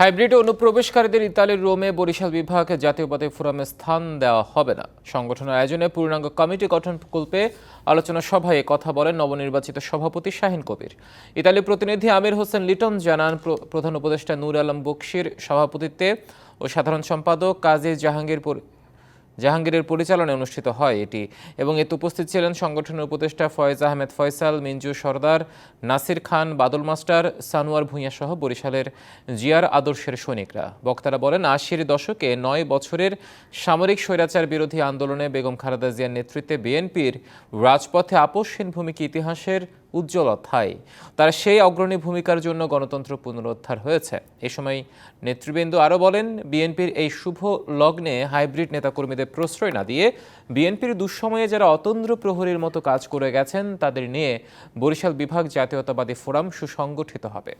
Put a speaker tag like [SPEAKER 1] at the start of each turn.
[SPEAKER 1] Hybrid অনুপ্রবেশকারীদের ইতালির রোমে বরিশাল বিভাগ জাতীয়বাদী ফোরামে স্থান দেওয়া হবে না। সংগঠনের আয়োজনে পূর্ণাঙ্গ কমিটি গঠন প্রকল্পে আলোচনা সভায় কথা বলেন নবনির্বাচিত সভাপতি শাহিন কবির। ইতালির প্রতিনিধি আমির হোসেন লিটন জানান, প্র- প্রধান উপদেষ্টা নূর আলম বকশির সভাপতিত্বে ও সাধারণ সম্পাদক কাজী জাহাঙ্গীর জাহাঙ্গীরের পরিচালনায় অনুষ্ঠিত হয় এটি এবং এতে উপস্থিত ছিলেন সংগঠনের উপদেষ্টা ফয়েজ আহমেদ ফয়সাল মিঞ্জু সর্দার, নাসির খান, বাদল মাস্টার, সানোয়ার ভূঁইয়া সহ বরিশালের জিয়ার আদর্শের সৈনিকরা। বক্তারা বলেন, আশির দশকে নয় বছরের সামরিক স্বৈরাচার বিরোধী আন্দোলনে বেগম খালেদা জিয়ার নেতৃত্বে বিএনপির রাজপথে আপোষহীন ভূমিকা ইতিহাসের উজ্জ্বল অধ্যায়। তার সেই অগ্রণী ভূমিকার জন্য গণতন্ত্র পুনরুদ্ধার হয়েছে। এ সময় নেতৃবৃন্দ আরও বলেন, বিএনপির এই শুভ লগ্নে হাইব্রিড নেতাকর্মীদের প্রশ্রয় না দিয়ে বিএনপির দুঃসময়ে যারা অতন্দ্র প্রহরীর মতো কাজ করে গেছেন, তাদের নিয়ে বরিশাল বিভাগ জাতীয়তাবাদী ফোরাম সুসংগঠিত হবে।